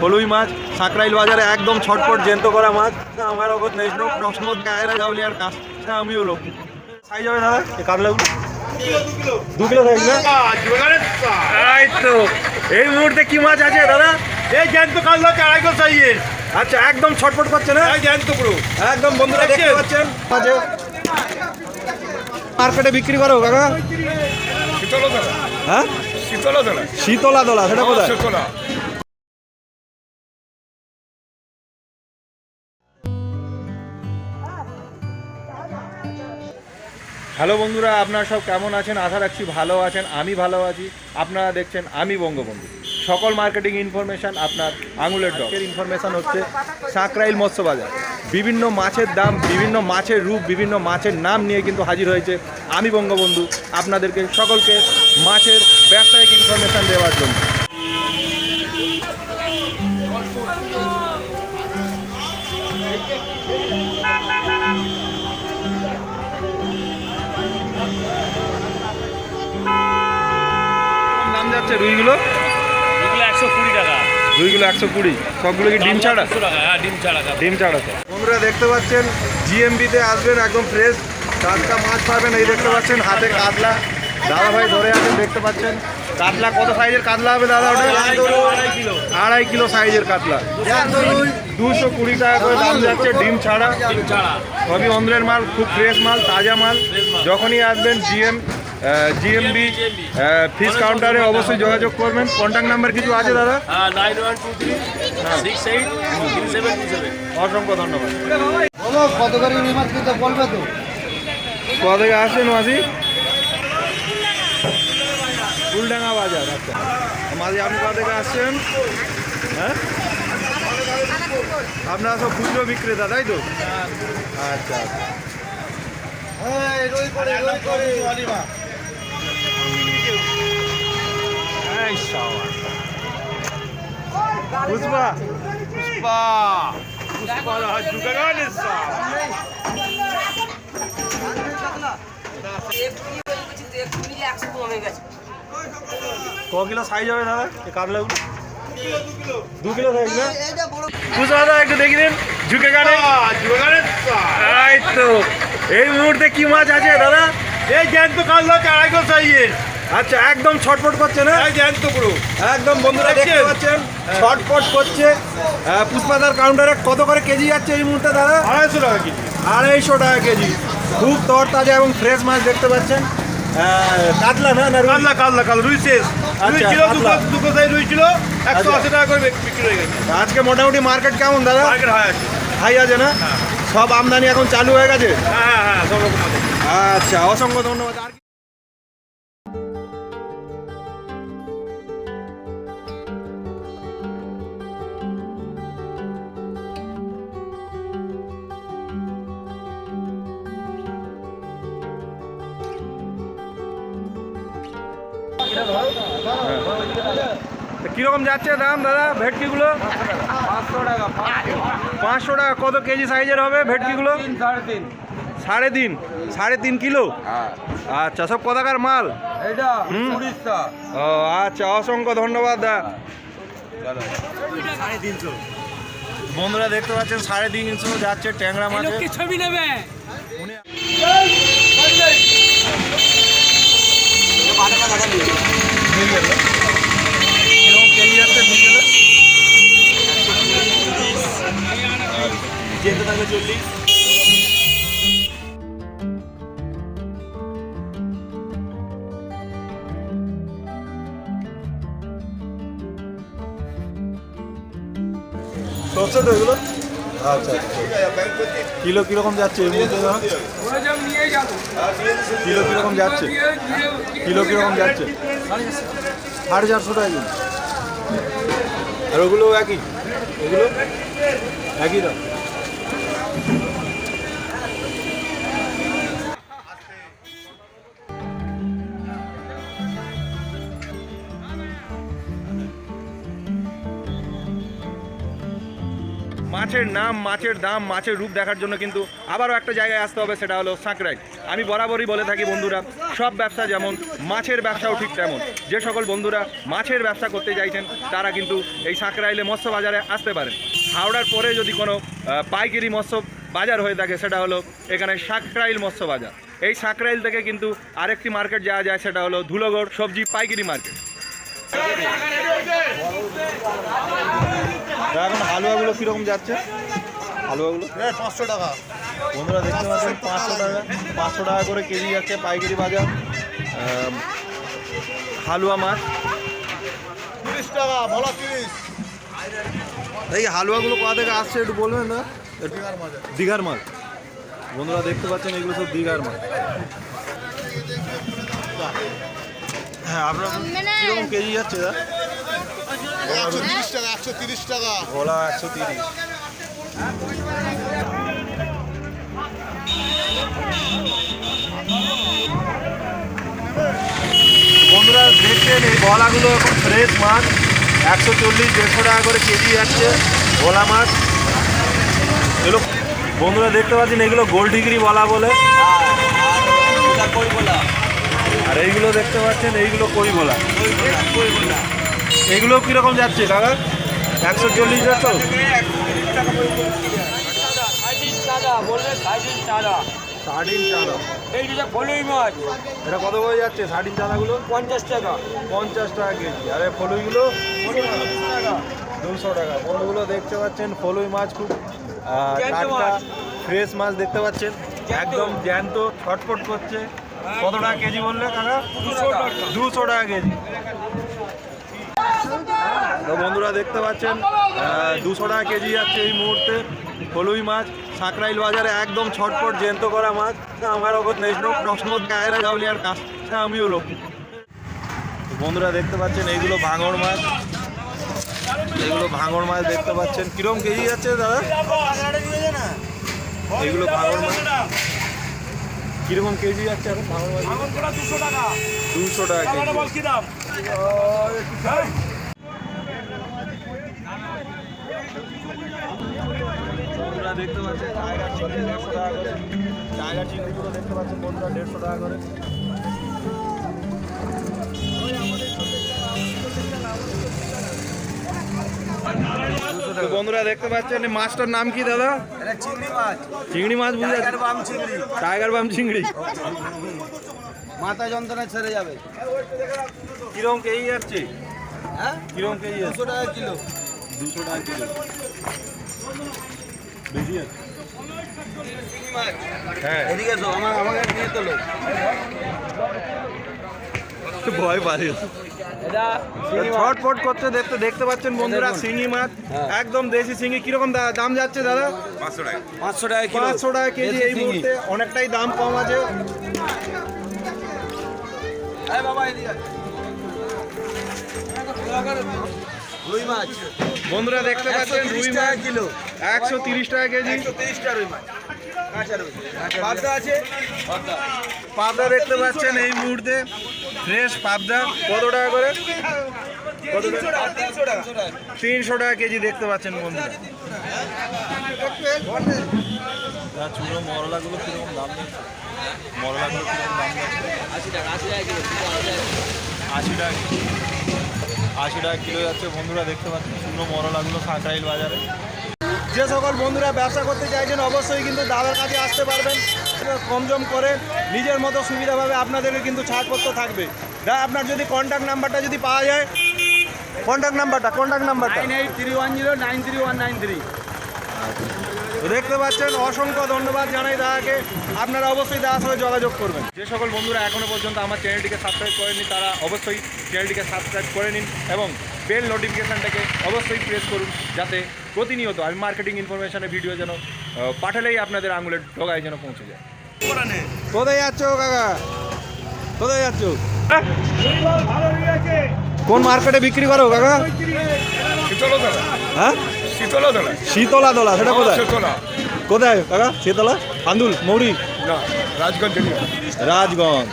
হলুই মাছ সাঁকরাইল বাজারে একদম ছটপট জ্যান্ত করা মাছ। আমার অগত নেই প্রশ্ন গায়েরা যাওলি আর কাজ আমিও লোক। সাইজ হবে দাদা এই কাতলাগুলো দু কিলো সাইজ না? এই তো এই মুহূর্তে কি মাছ আছে দাদা? এই জ্যান্ত কাল্লা আড়াইশো সাইজের। আচ্ছা একদম করছে না? এই জ্যান্ত পুরো একদম বন্ধুরা দেখতে পাচ্ছেন? আছে মার্কেটে বিক্রি করো কাকা। হ্যাঁ? শীতলা দোলা সেটা কোথায়? শীতলা। হ্যালো বন্ধুরা আপনারা সব কেমন আছেন? আশা রাখছি ভালো আছেন আমি ভালো আছি। আপনারা দেখছেন আমি বঙ্গবন্ধু। সকল মার্কেটিং ইনফরমেশান আপনার আঙুলের ডকের ইনফরমেশান হচ্ছে সাঁকরাইল মৎস্য বাজার বিভিন্ন মাছের দাম বিভিন্ন মাছের রূপ বিভিন্ন মাছের নাম নিয়ে কিন্তু হাজির হয়েছে আমি বঙ্গবন্ধু আপনাদেরকে সকলকে মাছের ব্যবসায়িক ইনফরমেশন দেওয়ার জন্য। দাম যাচ্ছে রুইগুলো? একশো কুড়ি টাকা। রুইগুলো একশো কুড়ি। সবগুলো কি ডিম ছাড়া? হ্যাঁ ডিম ছাড়া খাবে ডিম ছাড়া বন্ধুরা দেখতে পাচ্ছেন জিএমবিতে আসবেন একদম ফ্রেশ টাটকা মাছ পাবেন এই দেখতে পাচ্ছেন হাতে কাতলা। দাদা ভাই ধরে আছেন দেখতে পাচ্ছেন। কাতলা কত সাইজের কাতলা হবে দাদা? ওটা আড়াই কিলো। আড়াই কিলো সাইজের কাতলা। দুশো কুড়ি। টাকা করে দাম যাচ্ছে ডিম ছাড়া। ডিম ছাড়া। সবই অন্ধ্রের মাল খুব ফ্রেশ মাল তাজা মাল। যখনই আসবেন জিএম জিএমবি ফিস কাউন্টারে অবশ্যই যোগাযোগ করবেন। কন্ট্যাক্ট নাম্বার কিছু আছে দাদা? হ্যাঁ অসংখ্য ধন্যবাদ। কত করে মাছ কিনতে বলবে তো? কোথা থেকে আসছেন মাসি ফুলডাঙ্গা বাজার আচ্ছা। মাসি আপনি কোথা থেকে আসছেন? হ্যাঁ? আপনারা সব খুচরো বিক্রেতা তাই তো? আচ্ছা আচ্ছা। ক কিলো সাইজ হবে দাদা কাতলাগুলো দু কিলো সাইজ না পুষ্পা দাদা একটু দেখি দিন ঝুঁকে এই তো এই মুহূর্তে কি মাছ আছে দাদা? এই জ্যান্ত কাল্লা আড়াইশো সাইজের আচ্ছা একদম ছটফট করছে না এই জ্যান্ত পুরো। একদম বন্ধুরা দেখতে পাচ্ছেন ছটফট করছে পুষ্পাদার কাউন্টারে কত করে কেজি যাচ্ছে এই মুহূর্তে দাদা? আড়াইশো টাকা কেজি। আড়াইশো টাকা কেজি। খুব তরতাজা এবং ফ্রেশ মাছ দেখতে পাচ্ছেন। কাতলা না না রুই? কাল্লা কাল্লা কাল রুই শেষ। রুই আচ্ছা, ছিল দুটো সাইজ রুই ছিল একশো আচ্ছা। আশি টাকা করে বিক্রি হয়ে গেছে। আজকে মোটামুটি মার্কেট কেমন দাদা? মার্কেট হাই আছে। হাই আছে না? সব আমদানি এখন চালু হয়ে গেছে? হ্যাঁ হ্যাঁ হ্যাঁ সব রকম আচ্ছা অসংখ্য ধন্যবাদ। কীরকম যাচ্ছে দাম দাদা ভেটকিগুলো? পাঁচশো টাকা। কত কেজি সাইজের হবে ভেটকিগুলো? সাড়ে তিন। সাড়ে তিন কিলো? আচ্ছা সব কোথাকার মাল? ও আচ্ছা অসংখ্য ধন্যবাদ দা। বন্ধুরা দেখতে পাচ্ছেন সাড়ে তিনশো যাচ্ছে ট্যাংরা মাছের। ছবি নেবে। যেতে থাকলে চল্লিশ সরষে তো এগুলো আচ্ছা কিলো কীরকম যাচ্ছে এই মুহূর্তে কিলো কীরকম যাচ্ছে? কিলো কীরকম যাচ্ছে? সাড়ে চারশো টাকা আর ওগুলো একই? ওগুলো? একই দাম? মাছের নাম, মাছের দাম, মাছের রূপ দেখার জন্য কিন্তু আবারও একটা জায়গায় আসতে হবে, সেটা হলো সাঁকরাই আমি বরাবরই বলে থাকি বন্ধুরা, সব ব্যবসা যেমন, মাছের ব্যবসাও ঠিক তেমন। যে সকল বন্ধুরা মাছের ব্যবসা করতে চাইছেন, তারা কিন্তু এই সাঁকরাইলে মৎস্য বাজারে আসতে পারেন। হাওড়ার পরে যদি কোনো পাইকারি মৎস্য বাজার হয়ে থাকে, সেটা হলো এখানে সাঁকরাইল মৎস্য বাজার। এই সাঁকরাইল থেকে কিন্তু আরেকটি মার্কেট যাওয়া যায়, সেটা হলো ধুলোগড় সবজি পাইকারি মার্কেট। এখন হালুয়াগুলো কীরকম যাচ্ছে? হালুয়াগুলো? পাঁচশো টাকা। বন্ধুরা দেখতে পাচ্ছেন পাঁচশো টাকা পাঁচশো টাকা করে কেজি যাচ্ছে পাইকারি বাজার। হালুয়া মাছ। তিরিশ টাকা ভোলা তিরিশ। এই হালুয়াগুলো কোথা থেকে আসছে একটু বলবেন না দীঘার মাছ বন্ধুরা দেখতে পাচ্ছেন এগুলো সব দীঘার মাছ। হ্যাঁ আপনার কীরকম কেজি যাচ্ছে দা একশো তিরিশ টাকা একশো তিরিশ টাকা। ভোলা একশো তিরিশ। বন্ধুরা দেখছেন এই ভোলাগুলো এখন ফ্রেশ মাছ। একশো চল্লিশ দেড়শো টাকা করে কেজি যাচ্ছে ভোলা মাছ। এগুলো বন্ধুরা দেখতে পাচ্ছেন এগুলো গোল ডিগ্রি বলা বলে আর এইগুলো দেখতে পাচ্ছেন এইগুলো কই বলা এগুলো কীরকম যাচ্ছে দাদা? একশো চল্লিশ যাচ্ছে সাড়ে টাকা বললে সাড়ে টাকা সার্ডিন চাঁদা এই যেটা ফলুই মাছ এটা কত করে যাচ্ছে চাঁদাগুলো পঞ্চাশ টাকা পঞ্চাশ টাকা কেজি। আরে ফলুইগুলো? দুশো টাকা। দেখতে পাচ্ছেন ফলুই মাছ খুব টাটকা ফ্রেশ মাছ দেখতে পাচ্ছেন। একদম জ্যান্ত ছটফট করছে। কত টাকা কেজি বললে কাকা? দুশো টাকা কেজি। তো বন্ধুরা দেখতে পাচ্ছেন দুশো টাকা কেজি যাচ্ছে এই মুহূর্তে। হলুই মাছ, সাঁকরাইল বাজারে একদম ছটফট জ্যান্ত করা মাছ। আমার ওপর নেশনো গায়েরা যাবলি আর কাজ আমিও লোক। বন্ধুরা দেখতে পাচ্ছেন, এইগুলো ভাঙড় মাছ। এগুলো ভাঙড় মাছ দেখতে পাচ্ছেন। কিরম কেজি যাচ্ছে দাদা? এগুলো ভাঙড় মাছ। কীরকম কেজি যাচ্ছে এখন? ভাঙড় মাছ দুশো টাকা। দুশো টাকা কেজি। কি দাম? বন্ধুরা দেখতে পাচ্ছেন টাইগার চিংড়ি দেড়শো টাকা করে। টাইগার চিংড়িগুলো দেখতে পাচ্ছেন বন্ধুরা দেড়শো টাকা করে। বন্ধুরা দেখতে পাচ্ছেন মাছটার নাম কি দাদা? চিংড়ি মাছ। চিংড়ি মাছ বুঝে টাইগার বাম চিংড়ি। টাইগার বাম চিংড়ি। মাথা যন্ত্রণা ছেড়ে যাবে। কিরম কেজি যাচ্ছে? হ্যাঁ? কিরম কেজি দুশো টাকা কিলো। দুশো টাকা কিলো। বেশি আছে হ্যাঁ। ভয় পারে ছটফট করছে দেখতে দেখতে পাচ্ছেন বন্ধুরা শিঙি মাছ। একদম দেশি শিঙি কীরকম দাম যাচ্ছে দাদা? পাঁচশো টাকা। কিলো। পাঁচশো টাকা কেজি এই মুহূর্তে অনেকটাই দাম কম আছে। এই বাবা এদিকে আয়। রুই মাছ। বন্ধুরা দেখতে পাচ্ছেন রুই মাছ। কিলো। একশো তিরিশ টাকা কেজি। একশো তিরিশ টাকা রুই মাছ। পাবদা আছে? পাবদা পাবদা দেখতে পাচ্ছেন এই মুহূর্তে। ফ্রেশ পাবদা। কত টাকা করে? তিনশো টাকা কেজি দেখতে পাচ্ছেন বন্ধুরা। যা চুড়ো মরলাগুলো কীরকম দাম নিচ্ছে? মরলাগুলো কীরকম দাম আশি টাকা আশি টাকা আশি কিলো যাচ্ছে বন্ধুরা দেখতে পাচ্ছেন মরলাগুলো বাজারে। যে সকল বন্ধুরা ব্যবসা করতে চাইছেন অবশ্যই কিন্তু দাদার কাছে আসতে পারবেন। কম জম করে নিজের মতো সুবিধাভাবে আপনাদেরকে কিন্তু ছাড়পত্র থাকবে। দা, আপনার যদি কন্ট্যাক্ট নাম্বারটা যদি পাওয়া যায় কন্ট্যাক্ট নাম্বারটা কন্ট্যাক্ট নাম্বারটা দেখতে পাচ্ছেন, অসংখ্য ধন্যবাদ জানাই দাদাকে। আপনারা অবশ্যই দাদার সাথে যোগাযোগ করবেন। যে সকল বন্ধুরা এখনও পর্যন্ত আমার চ্যানেলটিকে সাবস্ক্রাইব করেননি, তারা অবশ্যই চ্যানেলটিকে সাবস্ক্রাইব করে নিন এবং বেল নোটিফিকেশানটাকে অবশ্যই প্রেস করুন, যাতে প্রতিনিয়ত আমি মার্কেটিং ইনফরমেশনের ভিডিও যেন পাঠালেই আপনাদের আঙুলের ডগায় যেন পৌঁছে যায়। কোথায় যাচ্ছ কাকা? কোথায় যাচ্ছ? কোন মার্কেটে বিক্রি করো কাকা? হ্যাঁ? শীতলা দোলা সেটা কোথায়? কোথায় কাকা? শীতলা? আন্দুল? মৌরি? রাজগঞ্জ রাজগঞ্জ।